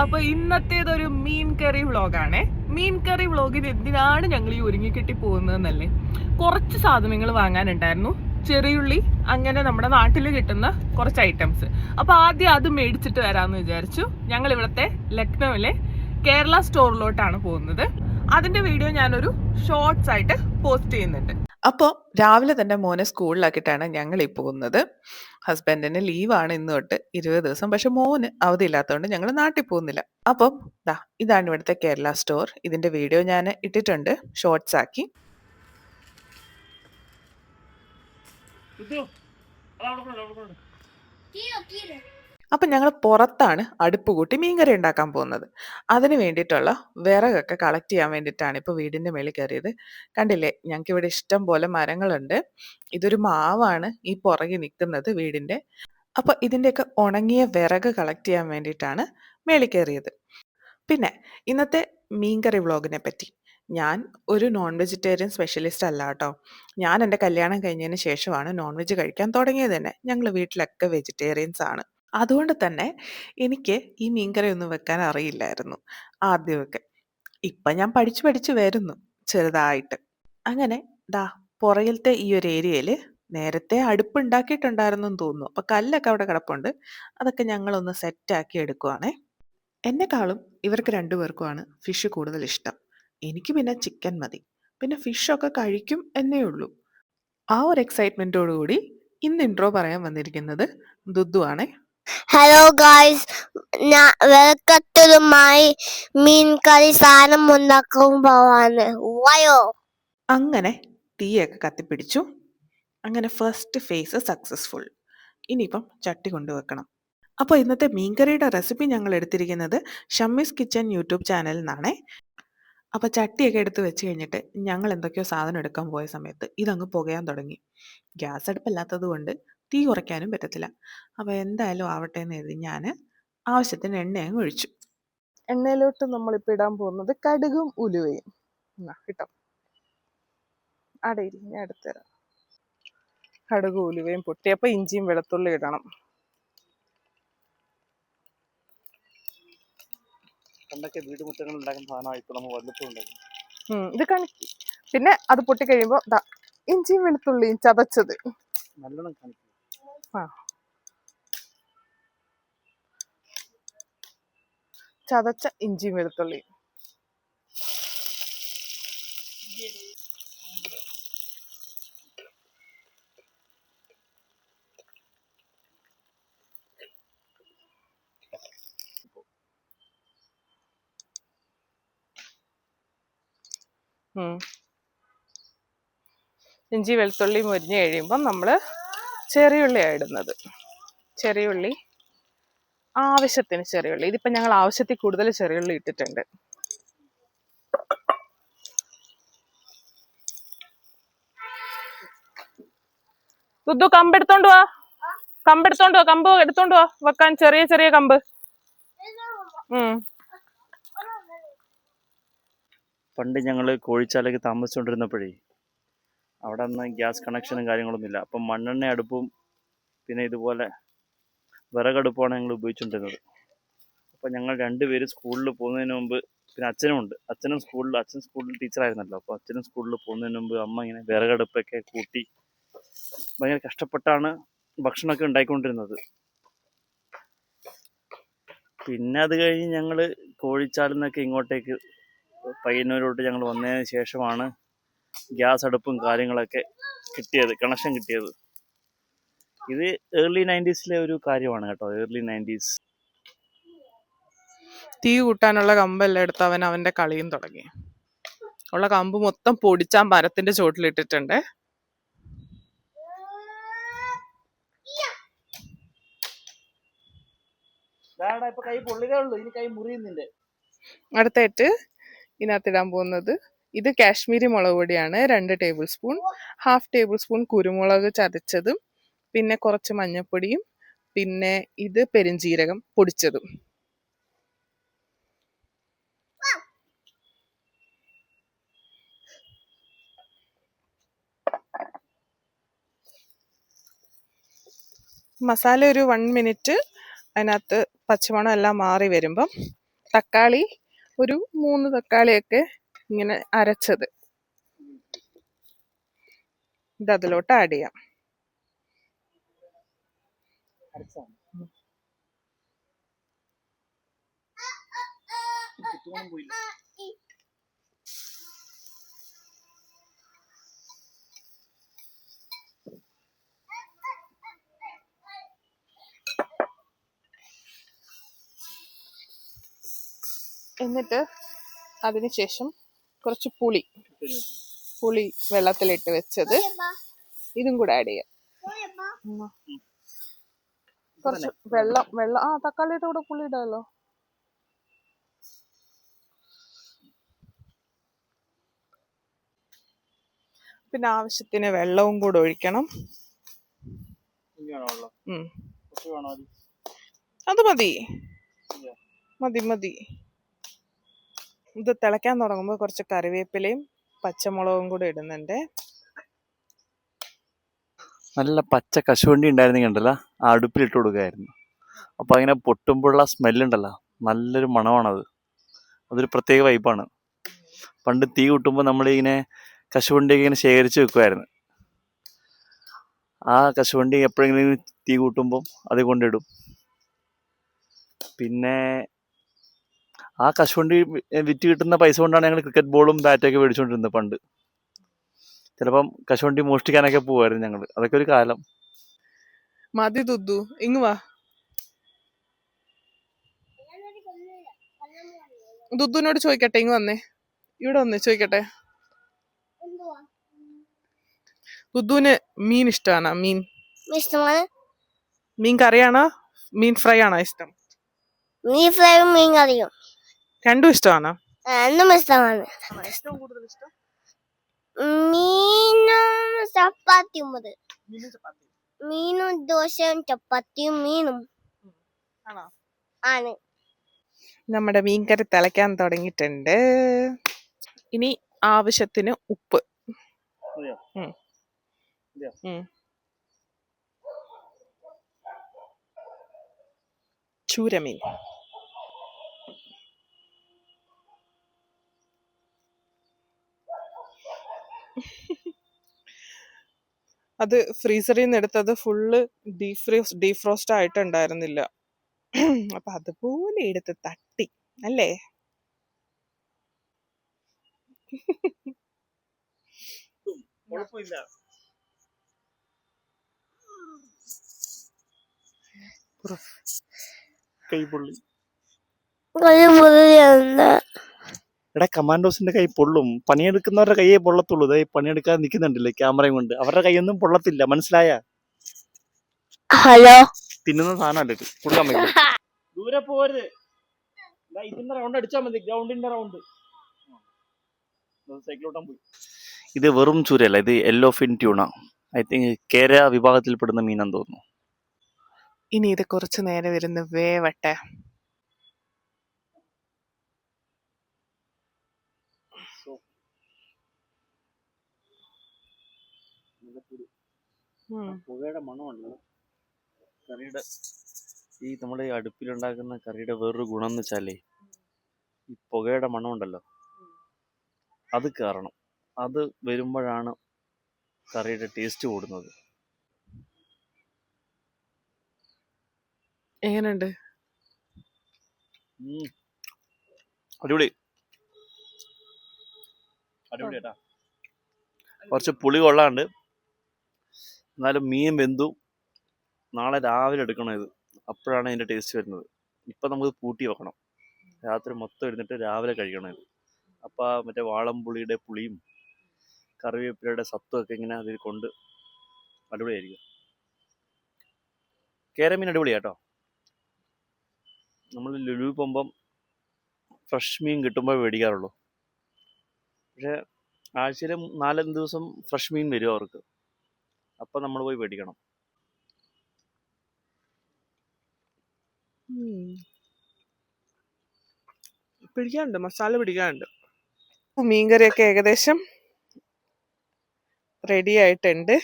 അപ്പൊ ഇന്നത്തേതൊരു മീൻ കറി വ്ളോഗാണേ. മീൻ കറി വ്ളോഗിന് എന്തിനാണ് ഞങ്ങൾ ഈ ഒരുങ്ങിക്കെട്ടി പോകുന്നതെന്നല്ലേ? കുറച്ച് സാധനങ്ങൾ വാങ്ങാനുണ്ടായിരുന്നു. ചെറിയുള്ളി അങ്ങനെ നമ്മുടെ നാട്ടിൽ കിട്ടുന്ന കുറച്ച് ഐറ്റംസ് അപ്പൊ ആദ്യം അത് മേടിച്ചിട്ട് വരാമെന്ന് വിചാരിച്ചു. ഞങ്ങൾ ഇവിടുത്തെ ലക്നൌവിലെ കേരള സ്റ്റോറിലോട്ടാണ് പോകുന്നത്. അതിന്റെ വീഡിയോ ഞാനൊരു ഷോർട്സ് ആയിട്ട് പോസ്റ്റ് ചെയ്യുന്നുണ്ട്. അപ്പോൾ രാവിലെ തന്നെ മോനെ സ്കൂളിലാക്കിയിട്ടാണ് ഞങ്ങൾ ഈ പോകുന്നത്. ഹസ്ബൻഡിന് ലീവാണ് ഇന്ന് തൊട്ട് ഇരുപത് ദിവസം. പക്ഷെ മോന് അവധി ഇല്ലാത്തതുകൊണ്ട് ഞങ്ങൾ നാട്ടിൽ പോകുന്നില്ല. അപ്പം ദാ ഇതാണ് ഇവിടുത്തെ കേരള സ്റ്റോർ. ഇതിന്റെ വീഡിയോ ഞാൻ ഇട്ടിട്ടുണ്ട്. ഷോർട്സ് ആക്കി. അപ്പം ഞങ്ങൾ പുറത്താണ് അടുപ്പ് കൂട്ടി മീൻകറി ഉണ്ടാക്കാൻ പോകുന്നത്. അതിന് വേണ്ടിയിട്ടുള്ള വിറകൊക്കെ കളക്ട് ചെയ്യാൻ വേണ്ടിയിട്ടാണ് ഇപ്പോൾ വീടിന്റെ മേളിൽ കയറിയത്. കണ്ടില്ലേ? ഞങ്ങൾക്ക് ഇവിടെ ഇഷ്ടം പോലെ മരങ്ങളുണ്ട്. ഇതൊരു മാവാണ് ഈ പുറകെ നിൽക്കുന്നത് വീടിന്റെ അപ്പോൾ ഇതിന്റെയൊക്കെ ഉണങ്ങിയ വിറക് കളക്ട് ചെയ്യാൻ വേണ്ടിയിട്ടാണ് മേളിൽ കയറിയത്. പിന്നെ ഇന്നത്തെ മീൻകറി വ്ളോഗിനെ പറ്റി. ഞാൻ ഒരു നോൺ വെജിറ്റേറിയൻ സ്പെഷ്യലിസ്റ്റ് അല്ല കേട്ടോ. ഞാൻ എന്റെ കല്യാണം കഴിഞ്ഞതിന് ശേഷമാണ് നോൺ വെജ് കഴിക്കാൻ തുടങ്ങിയത് തന്നെ. ഞങ്ങൾ വീട്ടിലൊക്കെ വെജിറ്റേറിയൻസ് ആണ്. അതുകൊണ്ട് തന്നെ എനിക്ക് ഈ മീൻകറി ഒന്നും വെക്കാൻ അറിയില്ലായിരുന്നു ആദ്യമൊക്കെ. ഇപ്പം ഞാൻ പഠിച്ചു പഠിച്ചു വരുന്നു ചെറുതായിട്ട്. അങ്ങനെ ദാ പുറകിലത്തെ ഈ ഒരു ഏരിയയിൽ നേരത്തെ അടുപ്പ് ഉണ്ടാക്കിയിട്ടുണ്ടായിരുന്നു എന്ന് തോന്നുന്നു. അപ്പോൾ കല്ലൊക്കെ അവിടെ കിടപ്പുണ്ട്. അതൊക്കെ ഞങ്ങളൊന്ന് സെറ്റാക്കി എടുക്കുവാണേ. എന്നെക്കാളും ഇവർക്ക് രണ്ടുപേർക്കുമാണ് ഫിഷ് കൂടുതൽ ഇഷ്ടം. എനിക്ക് പിന്നെ ചിക്കൻ മതി. പിന്നെ ഫിഷൊക്കെ കഴിക്കും എന്നേ ഉള്ളൂ. ആ ഒരു എക്സൈറ്റ്മെന്റോടുകൂടി ഇന്ന് ഇൻട്രോ പറയാൻ വന്നിരിക്കുന്നത് ദുദ്ദു ആണേ. ഹലോ ഗായ്സ് ഞാൻ വെൽക്കത്തുമായി മീൻ കറി സാധനം ഉണ്ടാക്കാൻ പോവാണ്. വയോ. അങ്ങനെ തീയൊക്കെ കത്തിപ്പിടിച്ചു. അങ്ങനെ ഫസ്റ്റ് ഫേസ് സക്സസ്ഫുൾ ഇനിയിപ്പം ചട്ടി കൊണ്ടുവെക്കണം. അപ്പോൾ ഇന്നത്തെ മീൻകറിയുടെ റെസിപ്പി ഞങ്ങൾ എടുത്തിരിക്കുന്നത് ഷമ്മീസ് കിച്ചൻ യൂട്യൂബ് ചാനലിൽ നിന്നാണേ അപ്പോൾ ചട്ടിയൊക്കെ എടുത്ത് വെച്ച് കഴിഞ്ഞിട്ട് ഞങ്ങൾ എന്തൊക്കെയോ സാധനം എടുക്കാൻ പോയ സമയത്ത് ഇതങ്ങ് പുകയാൻ തുടങ്ങി. ഗ്യാസ് അടുപ്പല്ലാത്തത് കൊണ്ട് തീ കുറയ്ക്കാനും പറ്റത്തില്ല. അപ്പോൾ എന്തായാലും ആവട്ടെ എന്ന് കരുതി ഞാൻ ആവശ്യത്തിന് എണ്ണ അങ്ങ് ഒഴിച്ചു. എണ്ണയിലോട്ട് നമ്മളിപ്പോൾ ഇടാൻ പോകുന്നത് കടുകും ഉലുവയും. കിട്ടോ. അടയില്ല ഞാൻ എടുത്തുതരാം. കടുകും ഉലുവയും പൊട്ടിയപ്പോൾ ഇഞ്ചിയും വെളുത്തുള്ളി ഇടണം. പണ്ടൊക്കെ വീട് മുറ്റങ്ങൾ ഉണ്ടാക്കുന്ന സാധനമായി ഇപ്പൊ നമ്മൾ വല്ലപ്പോഴും ഇത് കണക്കി. പിന്നെ അത് പൊട്ടിക്കഴിയുമ്പോ ദാ ഇഞ്ചിയും വെളുത്തുള്ളിയും ചതച്ചത്. നല്ലോണം കാണിക്കും. ചതച്ച ഇഞ്ചിയും വെളുത്തുള്ളിയും ഉം. ഇഞ്ചി വെളുത്തുള്ളി മുരിഞ്ഞ് കഴിയുമ്പം നമ്മൾ ചെറിയുള്ളിയാണ് ഇടുന്നത്. ചെറിയുള്ളി. ആവശ്യത്തിന് ചെറിയുള്ളി. ഇതിപ്പോൾ ഞങ്ങൾ ആവശ്യത്തിൽ കൂടുതൽ ചെറിയുള്ളി ഇട്ടിട്ടുണ്ട്. ദുദ്ദു കമ്പ് എടുത്തോണ്ട് വാ. കമ്പ് എടുത്തോണ്ട് വാ. കമ്പ് എടുത്തോണ്ട് വാ. വെക്കാൻ ചെറിയ ചെറിയ കമ്പ്. പണ്ട് ഞങ്ങൾ കോഴിച്ചാലേക്ക് താമസിച്ചുകൊണ്ടിരുന്നപ്പോഴേ അവിടെ നിന്ന് ഗ്യാസ് കണക്ഷനും കാര്യങ്ങളൊന്നും ഇല്ല അപ്പം മണ്ണെണ്ണ അടുപ്പും പിന്നെ ഇതുപോലെ വിറകടുപ്പുമാണ് ഞങ്ങൾ ഉപയോഗിച്ചുകൊണ്ടിരുന്നത്. അപ്പം ഞങ്ങൾ രണ്ടുപേരും സ്കൂളിൽ പോകുന്നതിന് മുമ്പ് പിന്നെ അച്ഛനും ഉണ്ട്. അച്ഛനും സ്കൂളിൽ അച്ഛൻ സ്കൂളിൽ ടീച്ചറായിരുന്നല്ലോ അപ്പോൾ അച്ഛനും സ്കൂളിൽ പോകുന്നതിന് മുമ്പ് അമ്മ ഇങ്ങനെ വിറകടുപ്പൊക്കെ കൂട്ടി ഭയങ്കര കഷ്ടപ്പെട്ടാണ് ഭക്ഷണമൊക്കെ ഉണ്ടായിക്കൊണ്ടിരുന്നത്. പിന്നെ അത് കഴിഞ്ഞ് ഞങ്ങൾ കോഴിച്ചാലിൽ നിന്നൊക്കെ ഇങ്ങോട്ടേക്ക് പയ്യന്നൂരോട്ട് ഞങ്ങൾ വന്നതിന് ശേഷമാണ് ഗ്യാസ് അടുപ്പും കാര്യങ്ങളൊക്കെ കിട്ടിയത് കണക്ഷൻ കിട്ടിയത്. ഇത് ഏർലി നയന്റീസിലെ ഒരു കാര്യമാണ് കേട്ടോ ഏർലി നയന്റീസ് തീ കൂട്ടാനുള്ള കമ്പെല്ലാം എടുത്ത് അവൻ അവന്റെ കളിയും തുടങ്ങി. ഉള്ള കമ്പ് മൊത്തം പൊടിച്ചാൻ മരത്തിന്റെ ചുവട്ടിലിട്ടിട്ടുണ്ട്. ഇപ്പൊ കൈ പൊള്ളിയതേ ഉള്ളൂ ഇനി കൈ മുറിയുന്നില്ലേ. അടുത്തായിട്ട് ഇതിനകത്തിടാൻ പോകുന്നത് ഇത് കാശ്മീരി മുളക് പൊടിയാണ് രണ്ട് tablespoon half tablespoon കുരുമുളക് ചതച്ചതും പിന്നെ കുറച്ച് മഞ്ഞൾപ്പൊടിയും പിന്നെ ഇത് പെരുംജീരകം പൊടിച്ചതും. മസാല ഒരു വൺ മിനിറ്റ് അതിനകത്ത് പച്ചമണം എല്ലാം മാറി വരുമ്പം തക്കാളി ഒരു മൂന്ന് തക്കാളിയൊക്കെ ഇങ്ങനെ അരച്ചത്. ഇത് അതിലോട്ട് ആഡ് ചെയ്യാം. എന്നിട്ട് അതിനുശേഷം കുറച്ച് പുളി. പുളി വെള്ളത്തിലിട്ട് വെച്ചത്. ഇതും കൂടെ ആഡ് ചെയ്യാം. കുറച്ച് വെള്ളം വെള്ളം. ആ തക്കാളിയുടെ കൂടെ പുളി ഇടാമല്ലോ പിന്നെ ആവശ്യത്തിന് വെള്ളവും കൂടെ ഒഴിക്കണം. അത് മതി. മതി മതി. ഇത് തിളയ്ക്കാൻ തുടങ്ങുമ്പോൾ കുറച്ച് കറിവേപ്പിലയും പച്ചമുളകും കൂടി ഇടുന്നുണ്ട്. നല്ല പച്ച കശുവണ്ടി ഉണ്ടായിരുന്നെങ്കിൽ ഉണ്ടല്ലോ ആ അടുപ്പിലിട്ട് കൊടുക്കായിരുന്നു. അപ്പോൾ അങ്ങനെ പൊട്ടുമ്പോഴുള്ള സ്മെല്ലുണ്ടല്ലോ നല്ലൊരു മണമാണത്. അതൊരു പ്രത്യേക വൈബാണ് പണ്ട് തീ കൂട്ടുമ്പോൾ നമ്മളിങ്ങനെ കശുവണ്ടിയൊക്കെ ഇങ്ങനെ ശേഖരിച്ച് വെക്കുമായിരുന്നു ആ കശുവണ്ടി എപ്പോഴെങ്കിലും തീ കൂട്ടുമ്പോൾ അത് കൊണ്ടിടും. പിന്നെ ആ കശുവണ്ടി കൊണ്ട് വിറ്റ് കിട്ടുന്ന പൈസ കൊണ്ടാണ് ഞങ്ങൾ ക്രിക്കറ്റ് ബോളും ബാറ്റൊക്കെ മേടിച്ചുകൊണ്ടിരുന്നത് പണ്ട്. ചിലപ്പം കശുവണ്ടി മോഷ്ടിക്കാനൊക്കെ പോവായിരുന്നു ഞങ്ങൾ അതൊക്കെ ഒരു കാലം. മതി തുദ്ദു ഇങ്ങ് വാ. ദുദ്ദുവിനോട് ചോദിക്കട്ടെ ഇങ്ങ് വന്നേ. ഇവിടെ വന്നേ ചോദിക്കട്ടെ. ദുദ്ദുവിന് മീൻ ഇഷ്ടമാണോ? മീൻ? ഇഷ്ടമാണ്. മീൻ കറിയാണോ? മീൻ ഫ്രൈ ആണോ ഇഷ്ടം? മീൻ ഫ്രൈ മീൻ കറിയും. രണ്ടും ഇഷ്ടമാണോ? രണ്ടും ഇഷ്ടമാണ്. ഏറ്റവും കൂടുതൽ ഇഷ്ടം? മീനും ചപ്പാത്തിയും മതി മീനും ചപ്പാത്തി മീനും ദോശയും ചപ്പാത്തിയും മീനും. ആണോ? ആണ്. നമ്മുടെ മീൻകറി തിളയ്ക്കാൻ തുടങ്ങിയിട്ടുണ്ട്. ഇനി ആവശ്യത്തിന് ഉപ്പ്? ചൂരമീൻ. അത് ഫ്രീസറിൽ നിന്ന് എടുത്തത് ഫുള്ള് ഡീഫ്രീസ് ഡീഫ്രോസ്റ്റ് ആയിട്ടുണ്ടായിരുന്നില്ല. അപ്പൊ അതുപോലെ എടുത്ത് തട്ടി അല്ലേ? കൈപൊള്ളി ഒരു മുറിയുണ്ട് എടാ കമാൻഡോസിന്റെ കൈ പൊള്ളും. പണിയെടുക്കുന്നവരുടെ കൈയെ പൊള്ളത്തുള്ളൂ. ഇതേ പണിയെടുക്കാൻ നിൽക്കുന്നുണ്ടല്ലേ ക്യാമറയും കൊണ്ട്. അവരുടെ കൈയൊന്നും പൊള്ളത്തില്ല. മനസ്സിലായ? ഹലോ? തിന്നുന്ന സാധനമല്ല ഇത്. കൊടുക്കാൻ പറ്റും ദൂരെ പോരുത്. ഇതിന്റെ റൗണ്ട് അടിച്ചാൽ മതി. ഗ്രൗണ്ടിന്റെ റൗണ്ട് പോയി. ഇത് വെറും ചൂരയല്ല. ഇത് yellowfin tuna I think കേര വിഭാഗത്തിൽപ്പെടുന്ന മീനാന്ന് തോന്നുന്നു. ഇനി ഇത് കുറച്ചു നേരം വരുന്ന വേവട്ടെ. പുകയുടെ മണമുണ്ട്. കറിയുടെ ഈ നമ്മുടെ ഈ അടുപ്പിലുണ്ടാക്കുന്ന കറിയുടെ വേറൊരു ഗുണം എന്ന് വെച്ചാലേ ഈ പുകയുടെ മണമുണ്ടല്ലോ. അത് കാരണം അത് വരുമ്പോഴാണ് കറിയുടെ ടേസ്റ്റ് കൂടുന്നത്. എങ്ങനെയുണ്ട്. അടിപൊളി. അടിപൊളി കേട്ടാ. കുറച്ച് പുളി കൊള്ളാണ്ട് എന്നാലും മീൻ വെന്തു. നാളെ രാവിലെ എടുക്കണം ഇത്. അപ്പോഴാണ് അതിന്റെ ടേസ്റ്റ് വരുന്നത്. ഇപ്പം നമുക്ക് കൂട്ടി വെക്കണം. രാത്രി മൊത്തം ഇരുന്നിട്ട് രാവിലെ കഴിക്കണം ഇത്. അപ്പോൾ മറ്റേ വാളംപുളിയുടെ പുളിയും കറിവേപ്പിലയുടെ സത്തും ഒക്കെ ഇങ്ങനെ അതിൽ കൊണ്ട് അടിപൊളിയായിരിക്കും. കേരമീൻ അടിപൊളിയാട്ടോ. നമ്മൾ ലുലു പോകുമ്പം ഫ്രഷ് മീൻ കിട്ടുമ്പോൾ മേടിക്കാറുള്ളൂ. പക്ഷേ ആഴ്ചയിൽ നാലഞ്ച് ദിവസം ഫ്രഷ് മീൻ വരും അവർക്ക്. അപ്പം നമ്മൾ പോയി മേടിക്കണം ഉം. പിടിക്കാനുണ്ട് മസാല പിടിക്കാനുണ്ട്. മീൻകറിയൊക്കെ ഏകദേശം റെഡി ആയിട്ടുണ്ട്.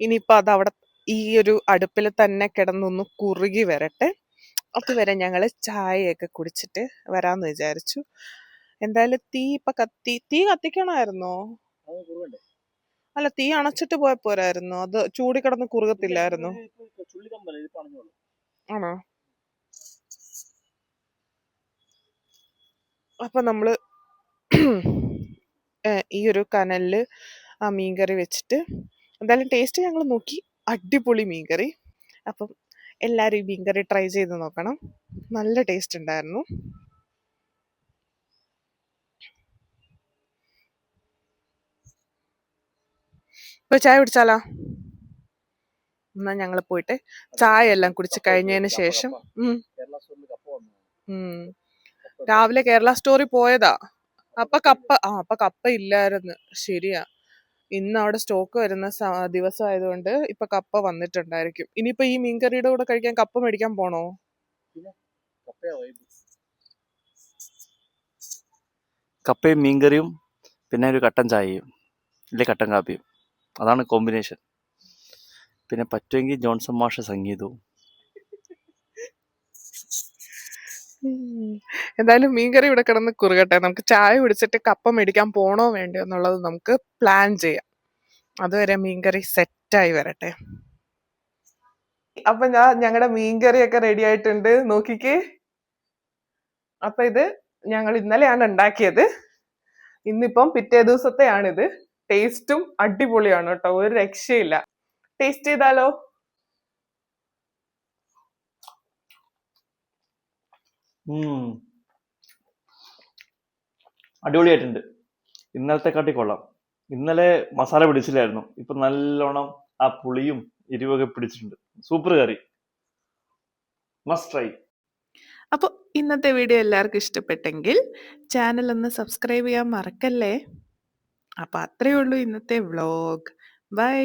ഇനിയിപ്പോൾ അത് അവിടെ ഈ ഒരു അടുപ്പിൽ തന്നെ കിടന്നൊന്ന് കുറുകി വരട്ടെ. അതുവരെ ഞങ്ങൾ ചായയൊക്കെ കുടിച്ചിട്ട് വരാന്ന് വിചാരിച്ചു. എന്തായാലും തീ ഇപ്പൊ കത്തി തീ കത്തിക്കണമായിരുന്നോ? അല്ല തീ അണച്ചിട്ട് പോയ പോരായിരുന്നു. അത് ചൂടി കിടന്ന് കുറുകത്തില്ലായിരുന്നു. ആണോ? അപ്പൊ നമ്മൾ ഈ ഒരു കനലിൽ ആ മീൻകറി വെച്ചിട്ട് എന്തായാലും ടേസ്റ്റ് ഞങ്ങൾ നോക്കി. അടിപൊളി മീൻകറി. അപ്പം എല്ലാവരും ഈ മീൻകറി ട്രൈ ചെയ്ത് നോക്കണം. നല്ല ടേസ്റ്റ് ഉണ്ടായിരുന്നു. ഇപ്പൊ ചായ കുടിച്ചാലോ? എന്നാ ഞങ്ങൾ പോയിട്ട് ചായ എല്ലാം കുടിച്ച് കഴിഞ്ഞതിന് ശേഷം കേരള സ്റ്റോറിൽ കപ്പ വന്നു ഉം. രാവിലെ കേരള സ്റ്റോറി പോയതാ. അപ്പൊ കപ്പ ആ അപ്പൊ കപ്പ ഇല്ലായിരുന്നു. ശരിയാ. ഇന്ന് അവിടെ സ്റ്റോക്ക് വരുന്ന ദിവസമായതുകൊണ്ട് ദിവസം ആയതുകൊണ്ട് ഇപ്പൊ കപ്പ വന്നിട്ടുണ്ടായിരിക്കും. ഇനിയിപ്പോ ഈ മീൻകറിയുടെ കൂടെ കഴിക്കാൻ കപ്പ മേടിക്കാൻ പോണോ? കപ്പയും മീൻകറിയും പിന്നെ ഒരു കട്ടൻ ചായയും ഇല്ലേ കട്ടൻ കാപ്പിയും. അതാണ് കോമ്പിനേഷൻ പിന്നെ പറ്റുമെങ്കിൽ ജോൺസൺ മാഷ സംഗീതവും. എന്തായാലും മീൻകറി ഇവിടെ കിടന്ന് കുറുകട്ടെ. നമുക്ക് ചായ കുടിച്ചിട്ട് കപ്പ മേടിക്കാൻ പോണോ വേണ്ടോ എന്നുള്ളത് നമുക്ക് പ്ലാൻ ചെയ്യാം. അതുവരെ മീൻകറി സെറ്റായി വരട്ടെ. അപ്പൊ ഞാൻ ഞങ്ങളുടെ മീൻകറി ഒക്കെ റെഡി ആയിട്ടുണ്ട്. നോക്കിക്കേ. അപ്പൊ ഇത് ഞങ്ങൾ ഇന്നലെയാണ് ഉണ്ടാക്കിയത്. ഇന്നിപ്പം പിറ്റേ ദിവസത്തെയാണിത്. ടേസ്റ്റും അടിപൊളിയാണ് കേട്ടോ ഒരു രക്ഷയില്ല. ടേസ്റ്റ് ചെയ്താലോ. അടിപൊളിയായിട്ടുണ്ട്. ഇന്നലത്തെ കാട്ടി കൊള്ളാം. ഇന്നലെ മസാല പിടിച്ചില്ലായിരുന്നു. ഇപ്പൊ നല്ലോണം ആ പുളിയും എരിവൊക്കെ പിടിച്ചിട്ടുണ്ട്. സൂപ്പർ കറി മസ്റ്റ് ട്രൈ അപ്പോൾ ഇന്നത്തെ വീഡിയോ എല്ലാവർക്കും ഇഷ്ടപ്പെട്ടെങ്കിൽ ചാനൽ ഒന്ന് സബ്സ്ക്രൈബ് ചെയ്യാൻ മറക്കല്ലേ? അപ്പോൾ അത്രയേ ഉള്ളൂ ഇന്നത്തെ വ്ളോഗ് ബൈ